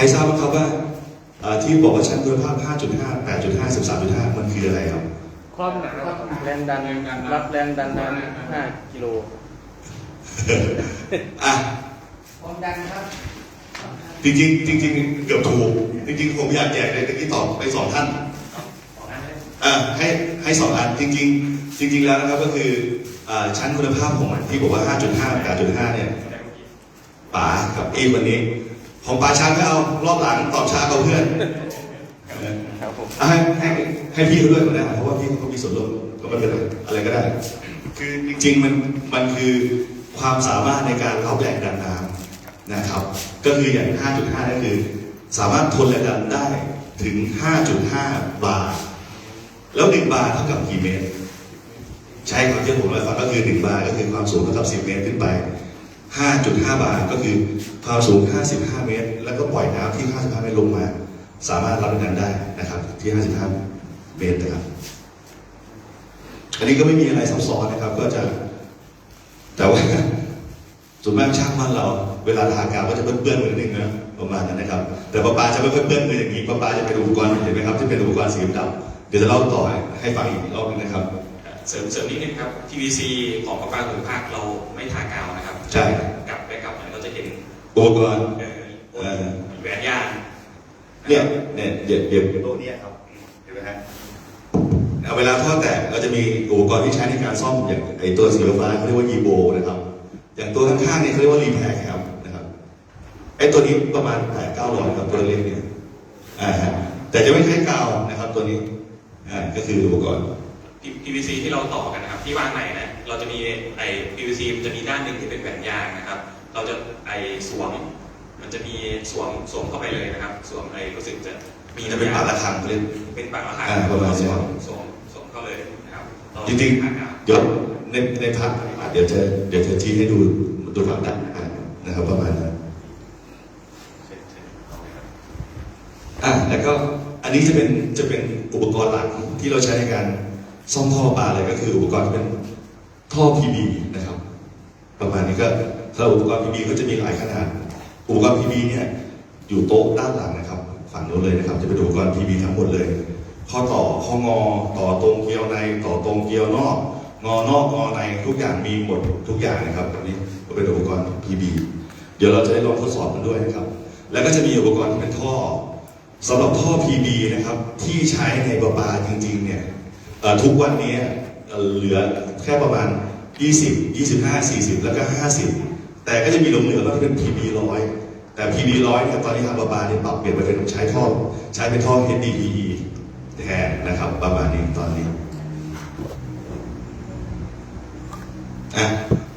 รทราบบ้างครับว่าเอ่อที่บอกว่าชั้นคุณภาพ 5.5 8.5 13.5 มันคืออะไรครับ ความหนาแรงดันรับแรงดันน้ำ5กิโลอะความดันครับ จริงๆจริงๆเกือบถูก จริงๆผมอยากแจกเลยตะกี้ตอบไปสองท่านอ่าให้ให้สองอันจริง ๆ จริง ๆ แล้วนะครับก็คืออ่าชั้นคุณภาพของมันที่บอกว่า 5.5 8.5 เนี่ยป๋ากับเอวันนี้ ของป๋าช้างก็เอารอบหลังตอบช้ากว่าเพื่อนเออครับผมอะให้ให้ให้พี่เขาด้วยก็ได้เพราะว่าพี่เขามีส่วนร่วมก็ไม่เป็นไรอะไรก็ได้ คือจริงๆมันมันคือความสามารถในการรับแรงดันน้ำนะครับ ก็คืออย่าง 5.5 ก็คือ สามารถทนแรงดันได้ถึง 5.5 บาร์แล้ว 1 บาร์เท่ากับกี่เมตร ใช่ครับที่ผมเล่าให้ฟังก็คือ 1 บาร์ก็คือความสูงเท่ากับ 10 เมตรขึ้นไป 5.5 บาร์ก็คือความสูง 55 เมตร แล้วก็ปล่อยน้ำที่ 55 เมตรลงมา สามารถรับแรงดันได้นะครับที่ 55 เมตรนะครับ อันนี้ก็ไม่มีอะไรซับซ้อนนะครับ ก็จะแต่ว่าส่วนมากช่างมันเรา เวลาทากาวก็จะเปื้อนๆมือนิดนึงนะประมาณนั้นนะครับ แต่ป้าปาจะไม่ค่อยเปื้อนมืออย่างนี้ป้าปาจะเป็นอุปกรณ์เห็นไหมครับที่เป็นอุปกรณ์สีดำเดี๋ยวจะเล่าต่อให้ฟังอีกรอบนึงนะครับ เสริมเสริมนิดนึงครับ PVC ของประปาคุณภาคเราไม่ทากาวนะครับใช่ กลับไปกลับมาเราจะเห็นอุปกรณ์เอ่อเอ่อแหวนยางเนี่ยเนี่ยเดี๋ยวเดี๋ยวโต๊ะเนี้ครับเห็นไหมฮะเอาเวลาท่อแตกเราจะมีอุปกรณ์ที่ใช้ในการซ่อมอย่างไอตัวสีฟ้าเขาเรียกว่ายีโบนะครับ อย่างตัวข้างๆเนี่ยเขาเรียกว่ารีแพร์แคมนะครับไอตัวนี้ประมาณแปดเก้าร้อยครับตัวเล็กเนี่ยอ่าฮะแต่จะไม่ใช้กาวนะครับตัวนี้อ่าก็คืออุปกรณ์ PVC ที่เราต่อกันนะครับ ที่วางไหนนะเราจะมีไอ้ PVC มันจะมีด้านหนึ่งที่เป็นแหวนยางนะครับ เราจะไอ้สวม มันจะมีสวมสวมเข้าไปเลยนะครับ สวมไอ้รู้สึกจะมีจะเป็นปากระคังเขาเรียกเป็นปากละครัอ่าประมาณสนี้วมสวมสวมเข้าเลยนะครับเาจริงทากาวๆเดี๋ยวในในพาร์ทอะเดี๋ยวจะเดี๋ยวจะชี้ให้ดูตัวฝั่งด้านอะนะครับประมาณนั้นอะแล้วก็อันนี้จะเป็นจะเป็นอุปกรณ์หลักที่เราใช้ในการ ซ่อมท่อปลาเลยก็คืออุปกรณ์ที่เป็นท่อ PB นะครับ ประมาณนี้ก็สำหรับอุปกรณ์ PB ก็จะมีหลายขนาด อุปกรณ์ PB เนี่ยอยู่โต๊ะด้านหลังนะครับ ฝั่งโน้นเลยนะครับ จะเป็นอุปกรณ์ PB ทั้งหมดเลยข้อต่อข้องอต่อตรงเกลียวในต่อตรงเกลียวนอก งอนอกงอในทุกอย่างมีหมดทุกอย่างนะครับอันนี้ก็เป็นอุปกรณ์ PB เดี๋ยวเราจะได้ลองทดสอบกันด้วยนะครับ แล้วก็จะมีอุปกรณ์ที่เป็นท่อสำหรับท่อ PB นะครับที่ใช้ในประปาจริงๆเนี่ย ทุกวันนี้เหลือแค่ประมาณ 20 25 40 แล้วก็ 50 แต่ก็จะมีลงเหลือก็ที่เป็น PB ร้อยแต่ PB ร้อยเนี่ยตอนนี้ทางประปาเนี่ยปรับเปลี่ยนไปเป็นใช้ท่อใช้เป็นท่อ HDPE แทนนะครับประมาณนี้ตอนนี้อะ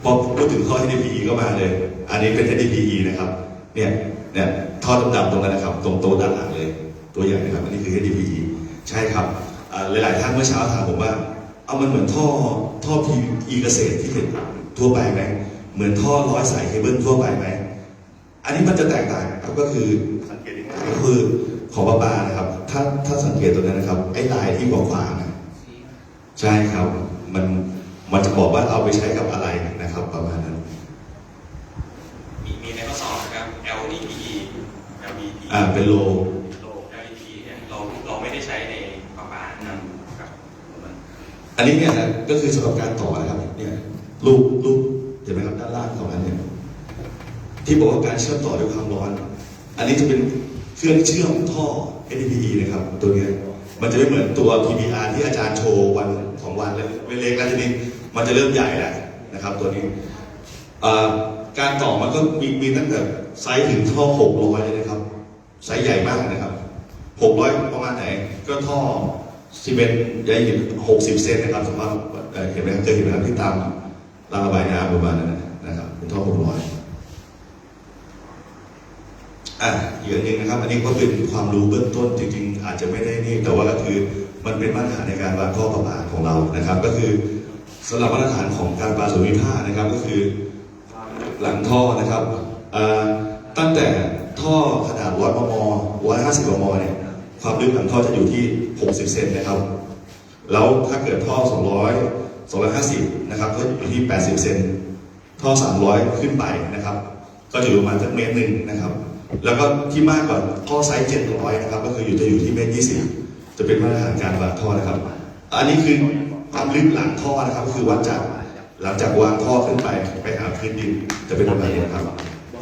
พอพูดถึงท่อ HDPE ก็มาเลย อันนี้เป็น HDPE นะครับเนี่ยเนี่ยท่อดำๆตรงนั้นนะครับ ตรงโต๊ะด้านหลังเลย ตัวอย่างนะครับอันนี้คือ HDPE ใช่ครับ หลายๆท่านเมื่อเช้าถามผมว่า เอามันเหมือนท่อท่อ PE เกษตรที่เห็นทั่วไปไหมเหมือนท่อร้อยสายเคเบิลทั่วไปไหมอันนี้มันจะแตกต่างครับก็คือสังเกตง่ายๆก็คือของประปานะครับ ถ้าถ้าสังเกตตัวนั้นนะครับ ไอ้ลายที่ขวางๆนะใช่ครับ มันมันจะบอกว่าเอาไปใช้กับอะไรนะครับ ประมาณนั้น มีมีในข้อสอบนะครับ LDPE LDPE อ่าเป็นโล โล LDPE เนี่ยเราเราไม่ได้ใช้ในประปานะครับครับ อันนี้เนี่ยนะก็คือสำหรับการต่อนะครับเนี่ยรูปรูปเห็นไหมครับด้านล่างของนั้นเนี่ยที่บอกว่าการเชื่อมต่อด้วยความร้อน อันนี้จะเป็นเครื่องเชื่อมท่อ HDPE นะครับตัวนี้มันจะไม่เหมือนตัว PBR ที่อาจารย์โชว์วันสองวันแล้วเล็กๆแล้วทีนี้มันจะเริ่มใหญ่แล้วนะครับตัวนี้การต่อมันก็มีมีตั้งแต่ไซส์ถึงท่อ 600 เลยนะครับ ไซส์ใหญ่มากนะครับ 600 ประมาณไหน ก็ท่อ ซีเมนต์ใหญ่ถึง60เซนนะครับสมมติเอ่อเห็นไหมครับเคยเห็นไหมครับที่ตามรางระบายน้ำประมาณนั้นนะครับเป็นท่อ600อะอีกอันหนึ่งนะครับ อันนี้ก็เป็นความรู้เบื้องต้นจริงๆ อาจจะไม่ได้นี่ แต่ว่าก็คือมันเป็นมาตรฐานในการวางท่อประปาของเรานะครับ ก็คือสำหรับมาตรฐานของการปลาสุมิภาคนะครับ ก็คือหลังท่อนะครับตั้งแต่ท่อขนาด100มม150มมเนี่ยความลึกหลังท่อจะอยู่ที่ 60 เซนนะครับ แล้วถ้าเกิดท่อ 200 250 นะครับ ก็อยู่ที่ 80 เซนท่อ 300 ขึ้นไปนะครับ ก็จะอยู่ประมาณสักเมตรหนึ่งนะครับ แล้วก็ที่มากกว่าท่อไซส์ 700 นะครับ ก็คืออยู่จะอยู่ที่เมตร 20 จะเป็นมาตรฐานการวางท่อนะครับ อันนี้คือความลึกหลังท่อนะครับ ก็คือวัดจากหลังจากวางท่อขึ้นไปไปหาพื้นดินจะเป็นประมาณนี้นะครับบอ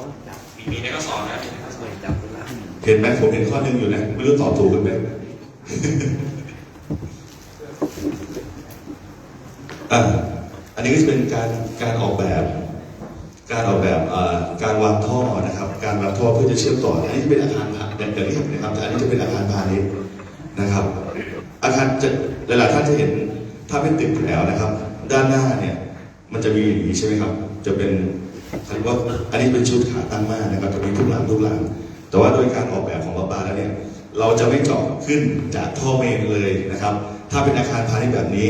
สจับ มีมีในข้อสอบนะมีในข้อสอบไม่จับเวลาเห็นไหมผมเห็นข้อหนึ่งอยู่นะ ไม่รู้ตอบถูกกันไหมอะ อันนี้ก็จะเป็นการการออกแบบ การออกแบบการวางท่อนะครับ การวางท่อเพื่อจะเชื่อมต่อ อันนี้จะเป็นอาคารพาอย่างอย่างที่เห็นนะครับแต่อันนี้จะเป็นอาคารพาณิชย์นะครับ อาคารจะหลายๆท่านจะเห็นถ้าเป็นตึกแล้วนะครับ ด้านหน้าเนี่ยมันจะมีอย่างนี้ใช่ไหมครับ จะเป็นเขาเรียกว่าอันนี้เป็นชุดขาตั้งมากนะครับจะมีทุกหลังทุกหลังแต่ว่าโดยการออกแบบของประปาแล้วเนี่ย เราจะไม่เจาะขึ้นจากท่อเมนเลยนะครับ ถ้าเป็นอาคารพาณิชย์แบบนี้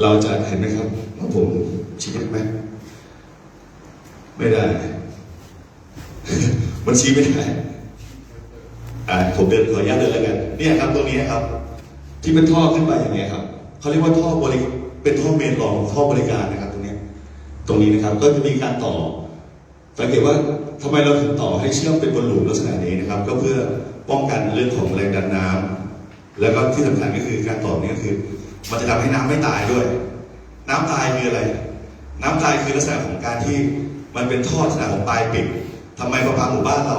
เราจะเห็นไหมครับว่าผมชี้ได้ไหมไม่ได้ มันชี้ไม่ได้อ่าผมเดินขออนุญาตเดินแล้วกันเนี่ยครับตรงนี้ครับ ที่เป็นท่อขึ้นไปอย่างเงี้ยครับเขาเรียกว่าท่อบริเป็นท่อเมนรองท่อบริการนะครับ ตรงนี้ตรงนี้นะครับก็จะมีการต่อสังเกตว่าทำไมเราถึงต่อให้เชื่อมเป็นบนหลุมลักษณะนี้นะครับ ก็เพื่อ ป้องกันเรื่องของแรงดันน้ำแล้วก็ที่สำคัญก็คือการต่อนี้ก็คือ มันจะทำให้น้ำไม่ตายด้วย น้ำตายคืออะไร น้ำตายคือลักษณะของการที่มันเป็นท่อลักษณะของปลายปิดทำไมประปาหมู่บ้านเรา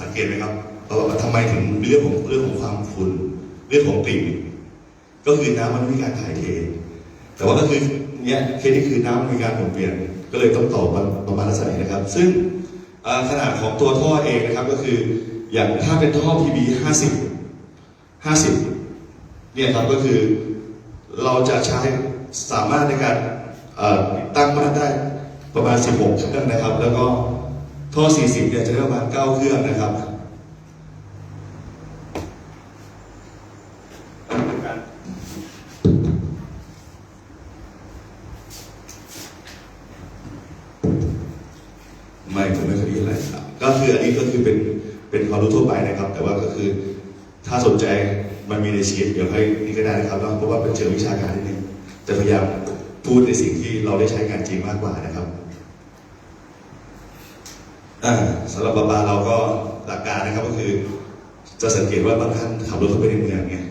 สังเกตไหมครับเราบอกว่าทำไมถึงเรื่องของเรื่องของความขุ่นเรื่องของกลิ่นก็คือน้ำมันมีการถ่ายเท แต่ว่าก็คือเนี่ยเคสนี้คือน้ำมันมีการหมุนเวียนก็เลยต้องต่อประมาณลักษณะนี้นะครับ ซึ่งขนาดของตัวท่อเองนะครับก็คือ อย่างถ้าเป็นท่อ PB 50 50 เนี่ยครับก็คือเราจะใช้สามารถในการตั้งม่านได้ประมาณ 16 เครื่องนะครับ แล้วก็ท่อ 40 เนี่ยจะได้ประมาณ 9 เครื่องนะครับ ไม่ผมไม่เคยได้ยินอะไรครับก็คืออันนี้ก็คือเป็นเป็นความรู้ทั่วไปนะครับ แต่ว่าก็คือถ้าสนใจมันมีใน ชีตเดี๋ยวให้นี่ก็ได้นะครับเพราะว่าเป็นเชิงวิชาการนิดนึงจะพยายามพูดในสิ่งที่เราได้ใช้งานจริงมากกว่านะครับสำหรับปลาปาเราก็หลักการนะครับก็คือ จะสังเกตว่าบางท่านขับรถเข้าไปในเมืองเนี่ย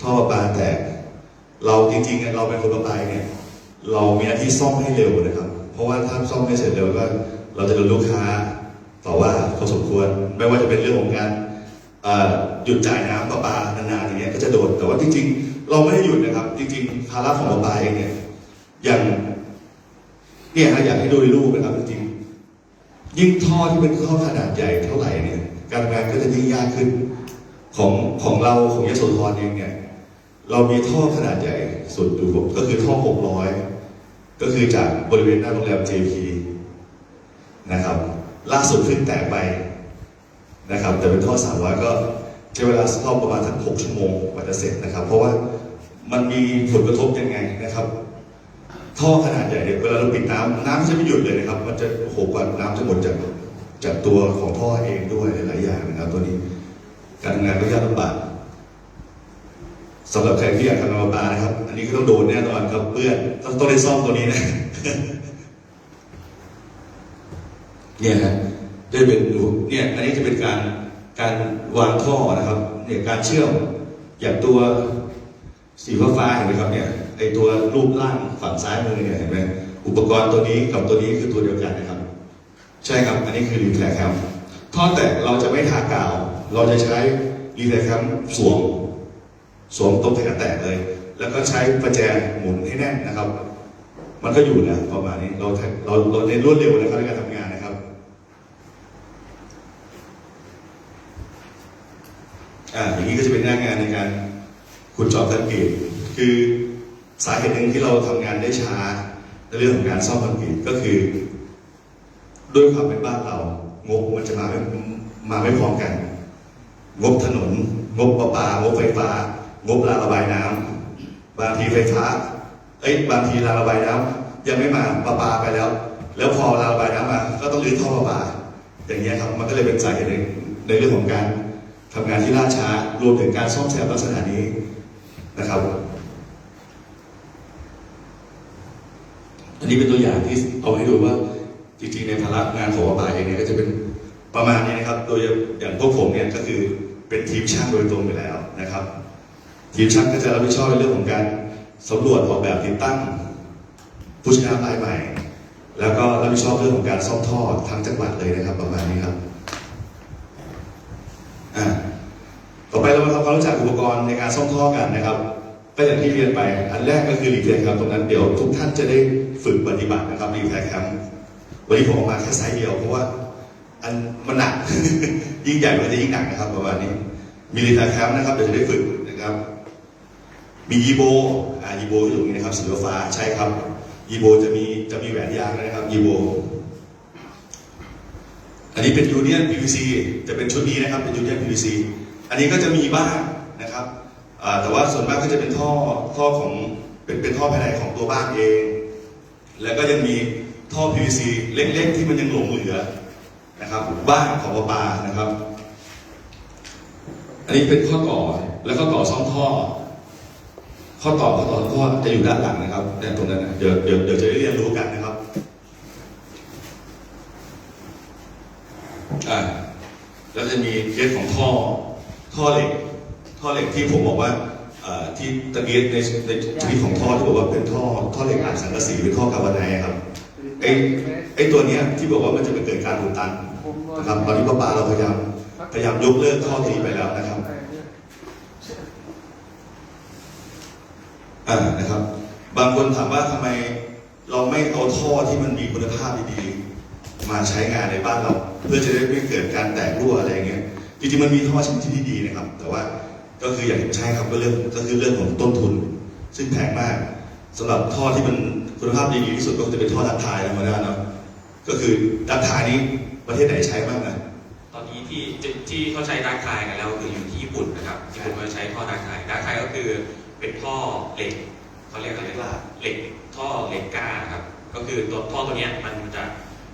ท่อประปาแตกเราจริงๆเนี่ยเราเป็นคนประปาเนี่ยเรามีหน้าที่ซ่อมให้เร็วนะครับ เพราะว่าถ้าซ่อมไม่เสร็จเร็วก็เราจะโดนลูกค้าต่อว่าพอสมควร ไม่ว่าจะเป็นเรื่องของการ หยุดจ่ายน้ำประปานานๆอย่างเงี้ยก็จะโดนแต่ว่าจริง ๆ เราไม่ได้หยุดนะครับ จริง ๆ ภาระของประปาเองเนี่ยอย่างเนี่ยฮะอยากให้ดูในรูปนะครับจริงๆยิ่งท่อที่เป็นท่อขนาดใหญ่เท่าไหร่เนี่ย การงานก็จะยิ่งยากขึ้นของของเราของยโสธรเองเนี่ยเรามีท่อขนาดใหญ่สุดอยู่ก็คือท่อ 600 ก็คือจากบริเวณหน้าโรงแรม JP นะครับล่าสุดเพิ่งแตกไป นะครับ แต่เป็นท่อ300ก็ใช้เวลาซ่อมประมาณสัก6ชั่วโมงกว่าจะเสร็จนะครับ เพราะว่ามันมีผลกระทบยังไงนะครับ ท่อขนาดใหญ่เนี่ยเวลาเราปิดน้ำน้ำจะไม่หยุดเลยนะครับ มันจะโหกว่าน้ำจะหมดจากจากตัวของท่อเองด้วยหลายอย่างนะครับ ตัวนี้การทำงานก็ยากลำบากสำหรับใครที่อยากทำน้ำปานะครับ อันนี้ก็ต้องโดนแน่นอนครับเพื่อนต้องต้องได้ซ่อมตัวนี้นะเนี่ยฮะจะเป็นดูเนี่ยอันนี้จะเป็นการการวางท่อนะครับเนี่ยการเชื่อมอย่างตัวสีฟ้าฟ้าเห็นไหมครับเนี่ยไอตัวรูปร่างฝั่งซ้ายมือเนี่ยเห็นไหมอุปกรณ์ตัวนี้กับตัวนี้คือตัวเดียวกันนะครับ ใช่ครับอันนี้คือรีแทคแคมท่อแตกเราจะไม่ทากาว เราจะใช้รีแทคแคมสวมสวมตรงแผงแตกเลย แล้วก็ใช้ประแจหมุนให้แน่นนะครับ มันก็อยู่นะประมาณนี้เราเราเราเน้นรวดเร็วนะครับในการทำงานนะครับ อ่าอย่างนี้ก็จะเป็นหน้างานในการขุดเจอบคอนกรีตคือสาเหตุหนึ่งที่เราทำงานได้ช้าในเรื่องของการซ่อมคอนกรีตก็คือ ด้วยความเป็นบ้านเรา งบมันจะมาไม่มาไม่พร้อมกัน งบถนน งบประปางบไฟฟ้า งบรางระบายน้ำบางทีไฟฟ้า เอ้ยบางทีรางระบายน้ำยังไม่มาประปาไปแล้ว แล้วพอรางระบายน้ำมา ก็ต้องรื้อท่อประปา อย่างเงี้ยครับมันก็เลยเป็นสาเหตุในในเรื่องของการ ทำงานที่ล่าช้ารวมถึงการซ่อมแซมลักษณะนี้นะครับ อันนี้เป็นตัวอย่างที่เอาให้ดูว่าจริงๆในภาระงานของประปาเองเนี่ยก็จะเป็นประมาณนี้นะครับ โดยอย่างพวกผมเนี่ยก็คือเป็นทีมช่างโดยตรงอยู่แล้วนะครับ ทีมช่างก็จะรับผิดชอบในเรื่องของการสำรวจออกแบบติดตั้งผู้ชนะรายใหม่ แล้วก็รับผิดชอบเรื่องของการซ่อมท่อทั้งจังหวัดเลยนะครับประมาณนี้ครับ อ่าต่อไปเรามาทำความรู้จักอุปกรณ์ในการซ่อมท่อกันนะครับ ก็อย่างที่เรียนไป อันแรกก็คือรีเทคครับตรงนั้นเดี๋ยวทุกท่านจะได้ฝึกปฏิบัตินะครับรีเทคแคมป์วันนี้ผมออกมาแค่ไซส์เดียวเพราะว่าอันมันหนัก ยิ่งใหญ่มันก็จะยิ่งหนักนะครับประมาณนี้ มีรีเทคแคมป์นะครับเดี๋ยวจะได้ฝึกนะครับ มียีโบอ่ายีโบอยู่ตรงนี้นะครับสีฟ้าใช่ครับยีโบจะมีจะมีแหวนยางนะครับยีโบ อันนี้เป็นยูเนียน PVC จะเป็นชุดนี้นะครับเป็นยูเนียน PVC อันนี้ก็จะมีบ้างนะครับแต่ว่าส่วนมากก็จะเป็นท่อท่อของเป็นเป็นท่อภายในของตัวบ้านเอง แล้วก็ยังมีท่อ PVC เล็กๆ ที่มันยังหลงเหลือนะครับบ้านของประปานะครับ อันนี้เป็นข้อต่อแล้วก็ต่อซ่อมท่อ ข้อต่อข้อต่อข้อจะอยู่ด้านหลังนะครับเนี่ยตรงนั้นนะเดี๋ยวเดี๋ยวเดี๋ยวจะได้เรียนรู้กันนะครับ อ่าแล้วจะมีเคสของท่อท่อเหล็กท่อเหล็กที่ผมบอกว่าเอ่อที่ตะเกียบในในชีวิตของท่อที่บอกว่าเป็นท่อท่อเหล็กอัดสังกะสีเป็นท่อกาบาไนท์ครับไอ้ไอ้ตัวเนี้ยที่บอกว่ามันจะไปเกิดการอุดตันนะครับตอนนี้ป้าป้าเราพยายามพยายามยกเลิกท่อตัวนี้ไปแล้วนะครับอ่านะครับ บางคนถามว่าทำไมเราไม่เอาท่อที่มันมีคุณภาพดีๆ มาใช้งานในบ้านเรา เพื่อจะได้ไม่เกิดการแตกรั่วอะไรอย่างเงี้ยจริงๆมันมีท่อชนิดที่ดีนะครับ แต่ว่าก็คืออย่างที่ใช่ครับก็เรื่องก็คือเรื่องของต้นทุน ซึ่งแพงมากสำหรับท่อที่มันคุณภาพดีที่สุดก็จะเป็นท่อดักทายธรรมดาเนาะก็คือดักทายนี้ประเทศไหนใช้บ้างนะตอนนี้ที่ที่ที่เขาใช้ดาร์กไทกันแล้วคืออยู่ที่ญี่ปุ่นนะครับญี่ปุ่นเขาใช้ท่อดาร์กไทดาร์กไทก็คือเป็นท่อเหล็กเขาเรียกอะไรเหล็กกล้าเหล็กท่อเหล็กกล้าครับก็คือตัวท่อตัวเนี้ยมันจะ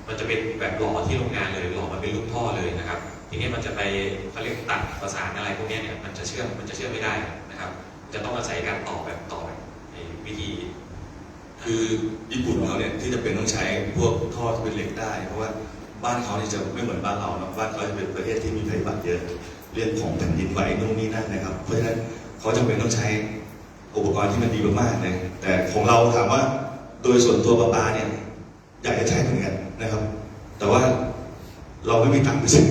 มันจะเป็นแบบหล่อที่โรงงานเลยหล่อมาเป็นลูกท่อเลยนะครับ ทีนี้มันจะไปเขาเรียกตัดประสานอะไรพวกนี้เนี่ยมันจะเชื่อมมันจะเชื่อมไม่ได้นะครับ จะต้องอาศัยการต่อแบบต่อแบบในวิธี คือญี่ปุ่นเขาเนี่ยที่จะเป็นต้องใช้พวกท่อที่เป็นเหล็กได้ เพราะว่าบ้านเขาเนี่ยจะไม่เหมือนบ้านเราเนาะบ้านเขาจะเป็นประเทศที่มีภัยพิบัติเยอะเรื่องของแผ่นดินไหวนู่นนี่นั่นนะครับ เพราะฉะนั้นเขาจำเป็นต้องใช้อุปกรณ์ที่มันดีมากๆเลยแต่ของเราถามว่าโดยส่วนตัวปลาปาเนี่ยอยากจะใช้เหมือนกันนะครับ แต่ว่า เราไม่มีตังค์ไปซื้อ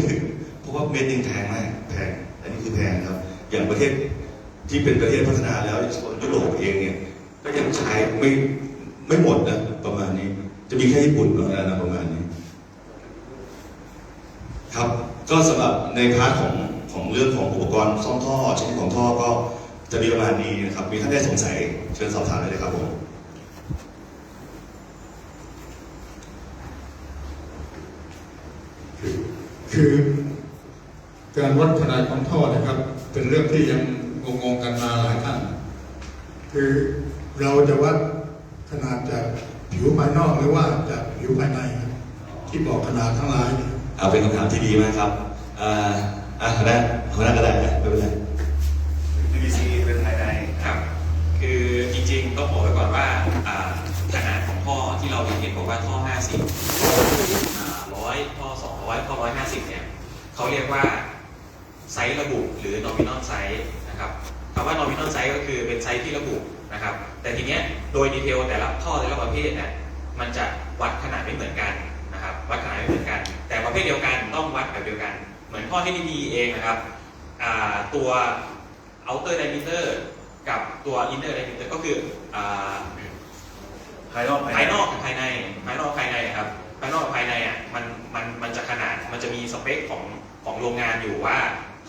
เพราะว่าเม็ดยังแพงมากแพงอันนี้คือแพงครับ อย่างประเทศที่เป็นประเทศพัฒนาแล้วส่วนยุโรปเองเนี่ยก็ยังใช้ไม่ไม่หมดนะประมาณนี้ จะมีแค่ญี่ปุ่นเท่านั้นนะประมาณนี้ ครับก็สำหรับในพาร์ทของของเรื่องของอุปกรณ์ซ่อมท่อชนิดของท่อก็จะมีประมาณนี้นะครับ มีท่านใดสงสัยเชิญสอบถามได้เลยครับผม คือ การวัดขนาดของท่อนะครับ เป็นเรื่องที่ยังงงๆกันมาหลายท่านคือเราจะวัดขนาดจากผิวภายนอกหรือว่าจากผิวภายในครับที่บอกขนาดทั้งหลายเนี่ยเอาเป็นคำถามที่ดีมากครับอ่าอะหัวหน้าหัวหน้าก็ได้ไม่เป็นไร PVC เป็นภายในครับ คือจริงๆต้องบอกไว้ก่อนว่าอ่าขนาดของท่อที่เราเห็นบอกว่าท่อ 50 600เข้าสิบเนี่ยเขาเรียกว่าไซส์ระบุหรือ nominal size นะครับคำว่า nominal size ก็คือเป็นไซส์ที่ระบุนะครับ แต่ทีเนี้ยโดยดีเทลแต่ละท่อแต่ละประเภทเนี่ยมันจะวัดขนาดไม่เหมือนกันนะครับวัดขนาดไม่เหมือนกัน แต่ประเภทเดียวกันต้องวัดแบบเดียวกัน เหมือนท่อที่ดีเองนะครับตัว outer diameter กับตัว inner diameter ก็คือภายนอกภายนอกกับภายในภายนอกภายในครับภายนอกภายในอะมันมัน จะขนาดมันจะมีสเปคของของโรงงานอยู่ว่า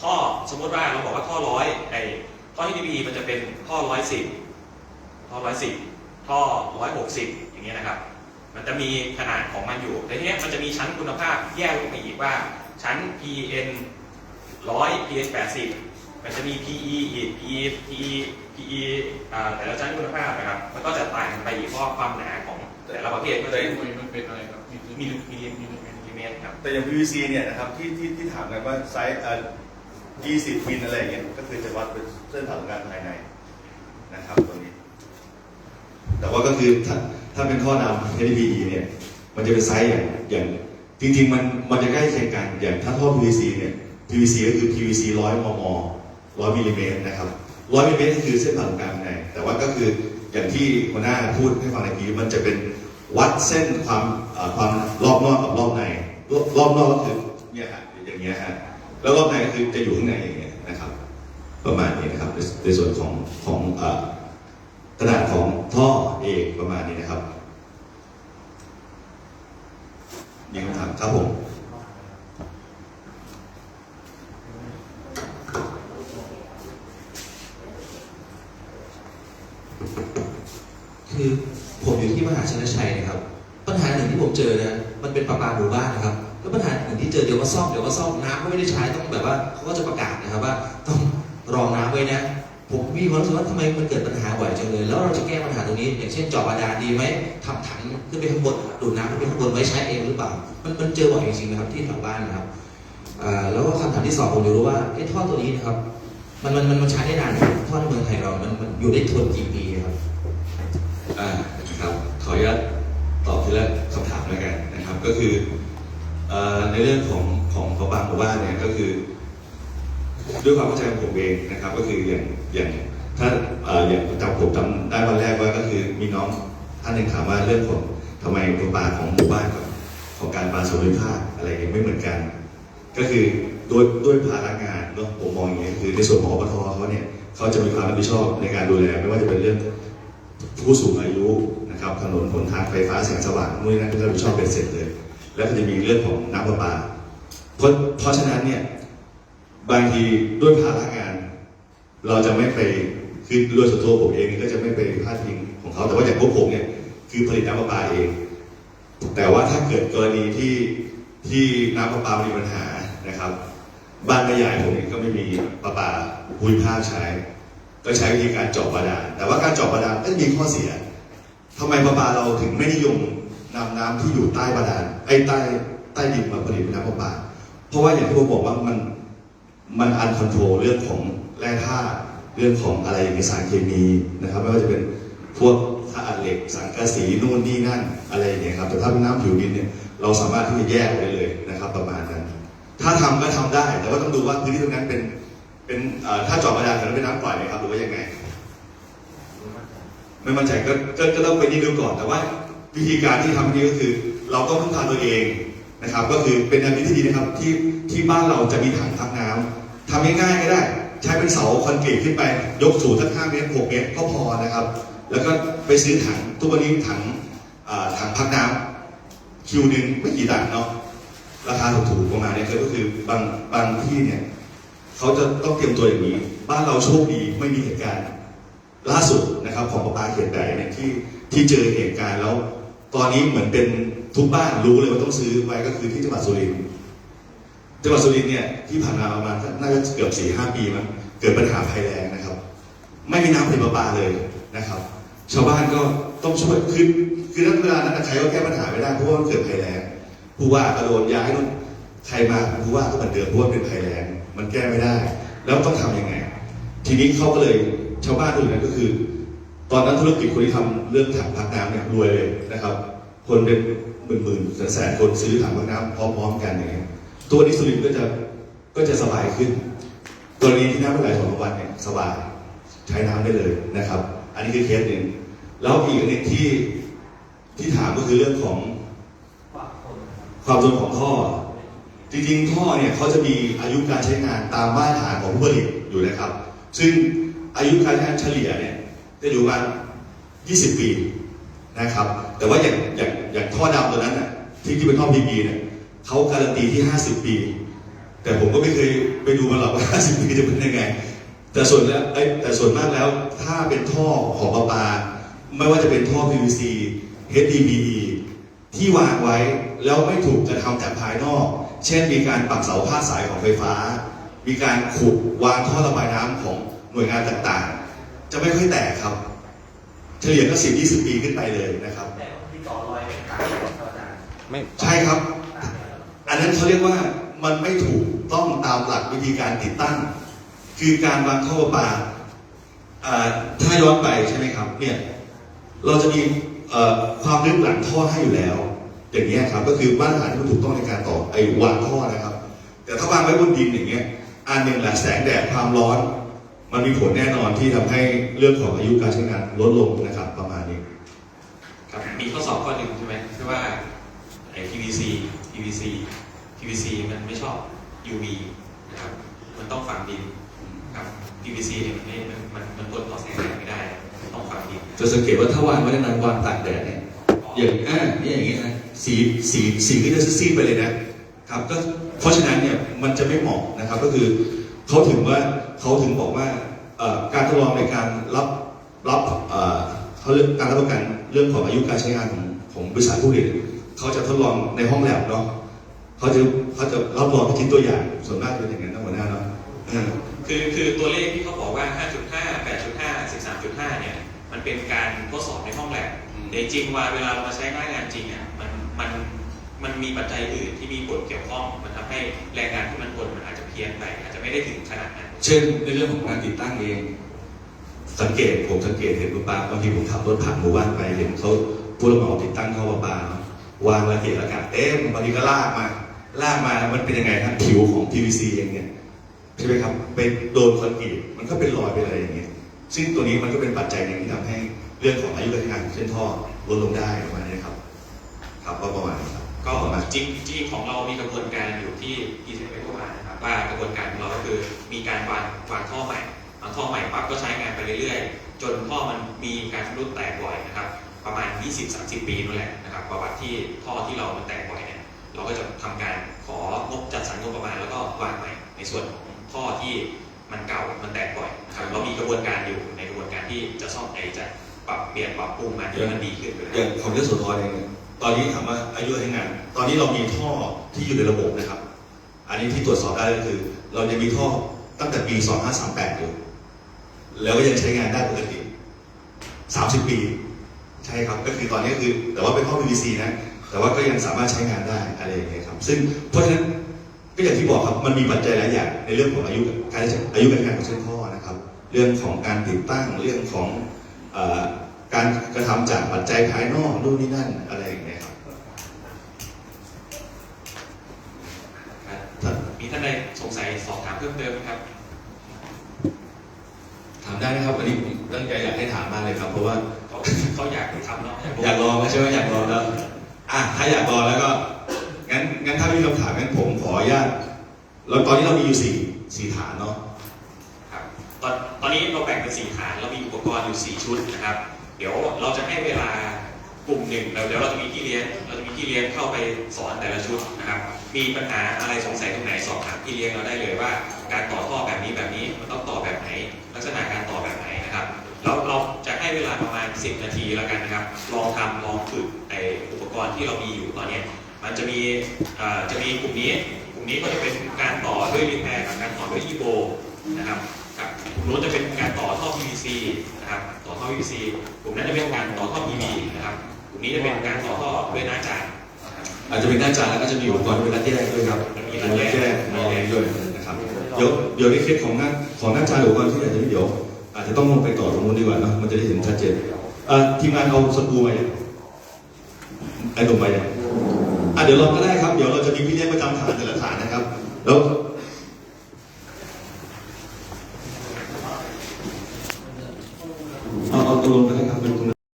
ท่อสมมติว่าเราบอกว่าท่อร้อยไอท่อ HDPE มันจะเป็นท่อร้อยสิบท่อร้อยสิบท่อร้อยหกสิบอย่างเงี้ยนะครับ มันจะมีขนาดของมันอยู่แต่ทีเนี้ยมันจะมีชั้นคุณภาพแยกลงไปอีกว่า ชั้น PN ร้อย PS แปดสิบมันจะมี PE อีก PE PE PE อ่าแต่ละชั้นคุณภาพนะครับ มันก็จะต่างกันไปอีกเพราะความหนาของแต่ละประเภทก็จะมันเป็นอะไรครับมิลลิมิลลิมิ แต่อย่าง PVC เนี่ยนะครับที่ที่ที่ถามกันว่าไซส์เอ่อ20มิลอะไรอย่างเงี้ยก็คือจะวัดเป็นเส้นผ่าศูนย์กลางภายในนะครับตัวนี้ แต่ว่าก็คือถ้าถ้าเป็นท่อนำ HDPE เนี่ยมันจะเป็นไซส์อย่างอย่างจริงๆมันมันจะใกล้เคียงกันอย่างถ้าท่อ PVC เนี่ย PVC ก็คือ PVC ร้อยมมร้อยมิลลิเมตรนะครับร้อยมิลลิเมตรคือเส้นผ่าศูนย์กลางในแต่ว่าก็คืออย่างที่หัวหน้าพูดให้ฟังเมื่อกี้มันจะเป็นวัดเส้นความความรอบนอกกับรอบใน รอบรอบนอกก็คือเนี่ยฮะอย่างเงี้ยฮะแล้วรอบในก็คือจะอยู่ข้างในอย่างเงี้ยนะครับ ประมาณนี้นะครับในในส่วนของของเอ่อขนาดของท่อเองประมาณนี้นะครับมีคำถามครับผมคือผมอยู่ที่มหาชนชัยนะครับ เจอนะมันเป็นประปาหมู่บ้านนะครับแล้วปัญหาหนึ่งที่เจอเดี๋ยวก็ซ่อมเดี๋ยวก็ซ่อมน้ำก็ไม่ได้ใช้ต้องแบบว่าเขาก็จะประกาศนะครับว่า ต้องรองน้ำไว้นะผมมีความรู้สึกว่าทำไมมันเกิดปัญหาบ่อยจังเลย แล้วเราจะแก้ปัญหาตรงนี้ อย่างเช่นเจาะบาดาลดีไหมทำถังขึ้นไปข้างบนดูดน้ำขึ้นไปข้างบนไว้ใช้เองหรือเปล่า มันมันเจอบ่อยจริงๆนะครับที่แถวบ้านนะครับแล้วก็คำถามที่สองผมอยากรู้ว่าไอ้ท่อตัวนี้นะครับมันมันมันใช้ได้นานไหมท่อในเมืองไทยเรา มันมันอยู่ได้ทนกี่ปีครับอ่าครับขออนุญาต ตอบทีละคำถามแล้วกันนะครับ ก็คืออในเรื่องของของของบางหมู่บ้านเนี่ยก็คือ ด้วยความเข้าใจของผมเองนะครับ ก็คืออย่างอย่างถ้าออย่างจำผมจำได้วันแรกว่าก็คือมีน้องท่านหนึ่งถามว่าเรื่องของทำไมประปาของหมู่บ้านกับของการปลาส่วนภูมิภาคอะไรอย่างนี้ไม่เหมือนกัน ก็คือด้วยด้วยภาระงานเนาะผมมองอย่างนี้คือในส่วนของอบตเขาเนี่ยเขาจะมีความรับผิดชอบในการดูแลไม่ว่าจะเป็นเรื่องผู้สูงอายุ นะครับถนนหนทางไฟฟ้าแสงสว่างนู่นนั่นก็รับผิดชอบเป็นเสร็จเลย แล้วก็จะมีเรื่องของน้ำประปาเพราะเพราะฉะนั้นเนี่ยบางทีด้วยภาระงาน เราจะไม่ไปคือโดยส่วนตัวผมเองก็จะไม่ไปพาดพิงของเขาแต่ว่าอย่างพวกผมเนี่ยคือผลิตน้ำประปาเอง แต่ว่าถ้าเกิดกรณีที่ที่น้ำประปามีปัญหานะครับ บ้านแม่ยายผมเองก็ไม่มีประปาภูมิภาคใช้ ก็ใช้วิธีการเจาะบาดาลแต่ว่าการเจาะบาดาลก็มีข้อเสีย ทำไมประปาเราถึงไม่นิยมนำน้ำที่อยู่ใต้บาดาลไอ้ใต้ใต้ดินมาผลิตเป็นน้ำประปา เพราะว่าอย่างที่ผมบอกว่ามันมันอันคอนโทรลเรื่องของแร่ธาตุเรื่องของอะไรอย่างนี้สารเคมีนะครับไม่ว่าจะเป็นพวกธาตุเหล็กสังกะสีนู่นนี่นั่นอะไรอย่างเงี้ยครับแต่ถ้าเป็นน้ำผิวดินเนี่ยเราสามารถที่จะแยกได้เลยนะครับ ประมาณนั้น ถ้าทำก็ทำได้ แต่ว่าต้องดูว่าพื้นที่ตรงนั้นเป็นเป็นถ้าเจาะบาดาลแต่ไม่เป็นน้ำปล่อยไหมครับหรือว่ายังไง ไม่มั่นใจก็ก็ก็ต้องไปนี่ดูก่อนแต่ว่า วิธีการที่ทำนี่ก็คือ เราต้องพึ่งพาตัวเองนะครับ ก็คือเป็นแนวคิดที่ดีนะครับที่ที่บ้านเราจะมีถังพักน้ำทำง่ายๆก็ได้ ใช้เป็นเสาคอนกรีตขึ้นไป ยกสูงสักห้าเมตรหกเมตรก็พอนะครับ แล้วก็ไปซื้อถังทุกวันนี้ถังอ่าถังพักน้ำคิวหนึ่งไม่กี่ตังค์เนาะราคาถูกๆประมาณเนี้ยก็คือบางบางที่เนี่ยเขาจะต้องเตรียมตัวอย่างนี้ บ้านเราโชคดีไม่มีเหตุการณ์ล่าสุด นะครับของประปาเขตใดเนี่ยที่ที่เจอเหตุการณ์แล้ว ตอนนี้เหมือนเป็นทุกบ้านรู้เลยว่าต้องซื้อไว้ก็คือที่จังหวัดสุรินทร์จังหวัดสุรินทร์เนี่ยที่ผ่านมาประมาณน่าจะเกือบสี่ห้าปีมั้งเกิดปัญหาภัยแล้งนะครับ ไม่มีน้ำผลิตประปาเลยนะครับ ชาวบ้านก็ต้องช่วยคือคือณเวลานั้นใครก็แก้ปัญหาไม่ได้เพราะว่ามันเกิดภัยแล้งผู้ว่าก็โดนย้ายนู่นใครมาผู้ว่าก็เหมือนเดิมเพราะว่าเป็นภัยแล้งมันแก้ไม่ได้ แล้วต้องทำยังไง ทีนี้เขาก็เลยชาวบ้านอื่นนั้นก็คือ ตอนนั้นธุรกิจคนที่ทำเรื่องถังพักน้ำเนี่ยรวยเลยนะครับ คนเป็นหมื่นหมื่นแสนแสนคนซื้อถังพักน้ำพร้อมๆกันอย่างเงี้ยตัวนี้สุรินก็จะก็จะสบายขึ้นกรณีที่น้ำไม่ไหลสองวันเนี่ยสบายใช้น้ำได้เลยนะครับ อันนี้คือเคสหนึ่งแล้วอีกอันนึงที่ที่ถามก็คือเรื่องของความทนของท่อ จริงๆท่อเนี่ยเขาจะมีอายุการใช้งานตามมาตรฐานของผู้ผลิตอยู่นะครับ ซึ่งอายุการใช้งานเฉลี่ยเนี่ย จะอยู่ประมาณ20 ปีนะครับ แต่ว่าอย่างอย่างอย่างท่อดำตัวนั้นน่ะที่ที่เป็นท่อ PP เนี่ยเขาการันตีที่ 50 ปี แต่ผมก็ไม่เคยไปดูมาหรอกว่า 50 ปีจะเป็นยังไง แต่ส่วนแล้วเอ้แต่ส่วนมากแล้วถ้าเป็นท่อของประปา ไม่ว่าจะเป็นท่อ PVC HDPE ที่วางไว้แล้วไม่ถูกกระทำจากภายนอก เช่น มีการปักเสาพาดสายของไฟฟ้า มีการขุดวางท่อระบายน้ำของหน่วยงานต่างๆ จะไม่ค่อยแตกครับ เฉลี่ยก็สิบยี่สิบปีขึ้นไปเลยนะครับ แต่ที่ต่อรอยเป็นต่างธรรมดาไม่ใช่ครับอันนั้นเขาเรียกว่ามันไม่ถูกต้องตามหลักวิธีการติดตั้ง คือการวางท่อประปาอ่าถ้าย้อนไปใช่ไหมครับเนี่ยเราจะมีเอ่อความลึกหลังท่อให้อยู่แล้ว อย่างเงี้ยครับก็คือมาตรฐานที่มันถูกต้องในการต่อไอ้วางท่อนะครับ แต่ถ้าวางไว้บนดินอย่างเงี้ยอันหนึ่งแหละแสงแดดความร้อน มันมีผลแน่นอนที่ทำให้เรื่องของอายุการใช้งานลดลงนะครับประมาณนี้ครับมีข้อสอบข้อหนึ่งใช่ไหมที่ว่าไอ้ PVC PVC PVC มันไม่ชอบ UV นะครับมันต้องฝังดินครับ PVC เนี่ยมันไม่มันมันมันทนต่อแสงแดดไม่ได้ ต้องฝังดินจะสังเกตว่าถ้าวางไว้นานๆวางตากแดดเนี่ยอย่างอ่านี่อย่างงี้นะสีสีสีก็จะซีดๆไปเลยนะครับก็เพราะฉะนั้นเนี่ยมันจะไม่เหมาะนะครับก็คือเขาถึงว่า เขาถึงบอกว่าเอ่อการทดลองในการรับรับเอ่อเขาเรียกการรับประกันเรื่องของอายุการใช้งานของของบริษัทผู้ผลิตเขาจะทดลองในห้องแลบเนาะเขาจะเขาจะรับรองเป็นชิ้นตัวอย่างส่วนมากจะเป็นอย่างนั้นนะหัวหน้าเนาะอ่าคือคือตัวเลขที่เขาบอกว่า 5.5 8.5 13.5 เนี่ย มันเป็นการทดสอบในห้องแลบแต่จริงๆว่าเวลาเรามาใช้หน้างานจริงอะมันมัน มันมีปัจจัยอื่นที่มีผลเกี่ยวข้อง มันทำให้แรงงานที่มันทนมันอาจจะเพี้ยนไป อาจจะไม่ได้ถึงขนาดนั้น เช่นในเรื่องของการติดตั้งเอง สังเกตผมสังเกตเห็นลูกปาบางทีผมขับรถผ่านหมู่บ้านไปเห็นเขาผู้รับเหมาติดตั้งท่อประปาเนอะวางระเกะระกะเต็มบางทีก็ลากมาลากมามันเป็นยังไงครับผิวของ PVC เองเนี่ยใช่ไหมครับเป็นโดนคอนกรีตมันก็เป็นรอยไปอะไรอย่างเงี้ยซึ่งตัวนี้มันก็เป็นปัจจัยหนึ่งที่ทำให้เรื่องของอายุการใช้งานของเส้นท่อลดลงได้ประมาณนี้ครับ ครับก็ประมาณนี้ครับ ก็จริงจริงของเรามีกระบวนการอยู่ที่ที่สิบเอ็ดกว่านะครับว่ากระบวนการของเราก็คือมีการวางวางท่อใหม่วางท่อใหม่ปั๊บก็ใช้งานไปเรื่อยๆ จนท่อมันมีการชำรุดแตกบ่อยนะครับ ประมาณ 20-30 ปีนั่นแหละนะครับประวัติที่ท่อที่เรามันแตกบ่อยเนี่ยเราก็จะทำการของบจัดสรรงบประมาณแล้วก็วางใหม่ในส่วนของท่อที่มันเก่ามันแตกบ่อยนะครับเรามีกระบวนการอยู่ในกระบวนการที่จะซ่อมไอจะปรับเปลี่ยนปรับปรุงมันให้มันดีขึ้นอยู่อแล้วย่างของยโสธรเองเนี่ย ตอนนี้ถามว่าอายุใช้งาน ตอนนี้เรามีท่อที่อยู่ในระบบนะครับ อันนี้ที่ตรวจสอบได้ก็คือ เรายังมีท่อตั้งแต่ปี 2538 อยู่ แล้วก็ยังใช้งานได้ปกติ 30 ปี ใช่ครับ ก็คือตอนนี้คือ แต่ว่าเป็นท่อ PVC นะ แต่ว่าก็ยังสามารถใช้งานได้อะไรอย่างเงี้ยครับ ซึ่งเพราะฉะนั้นก็อย่างที่บอกครับ มันมีปัจจัยหลายอย่างในเรื่องของอายุการอายุการงานของเส้นท่อนะครับ เรื่องของการติดตั้ง เรื่องของอการกระทำจากปัจจัยภายนอกนู่นนี่นั่นอะไรอย่างเงี้ยครับ ครับ มีท่านใดสงสัยสอบถามเพิ่มเติมไหมครับ ถามได้ นะครับอันนี้ผมตั้งใจอยากให้ถามมากเลยครับ เพราะว่าเขาเขาอยากทำเนาะอยากลองใช่ไหมอยากลองแล้วอะถ้าอยากลองแล้วก็งั้นงั้นถ้าไม่มีคำถามงั้นผมขออนุญาตแล้วตอนนี้เรามีอยู่สี่สี่ฐานเนาะครับตอนตอนนี้เราแบ่งเป็นสี่ฐานเรามีอุปกรณ์อยู่สี่ชุดนะครับ เดี๋ยวเราจะให้เวลากลุ่มหนึ่งแล้วเดี๋ยวเราจะมีที่เลี้ยงเราจะมีที่เลี้ยงเข้าไปสอนแต่ละชุดนะครับ มีปัญหาอะไรสงสัยตรงไหนสอบถามที่เลี้ยงเราได้เลยว่า การต่อท่อแบบนี้แบบนี้มันต้องต่อแบบไหน ลักษณะการต่อแบบไหนนะครับแล้วเราจะให้เวลาประมาณ 10 นาทีแล้วกันนะครับ ลองทำลองฝึกไออุปกรณ์ที่เรามีอยู่ตอนเนี้ยมันจะมีเอ่อจะมีกลุ่มนี้ กลุ่มนี้ก็จะเป็นการต่อด้วยรีแพร์กับการต่อด้วยอีโบนะครับครับกลุ่มนู้นจะเป็นการต่อท่อ PVC นะครับ ต่อท่อ PVC กลุ่มนั้นจะเป็นการต่อท่อ PV นะครับ กลุ่มนี้จะเป็นการต่อท่อด้วยหน้าจานนะครับอาจจะเป็นหน้าจานแล้วก็จะมีอุปกรณ์ที่เป็นรัดแยกด้วยครับมีมีรัรัดดแยแยกกมีอะไรด้วยนะครับ เดี๋ยวเดี๋ยวในเคสของหน้าของหน้าจานอุปกรณ์ที่อาจจะไม่เดี๋ยว อาจจะต้องลงไปต่อตรงนู้นดีกว่าเนะมันจะได้เห็นชัดเจนอ่อทีมงานเอาสกูมาอย่างไอ้ตรงไปอย่างอะเดี๋ยวเราก็ได้ครับ เดี๋ยวเราจะมีพี่เลี้ยงประจำฐานแต่ละ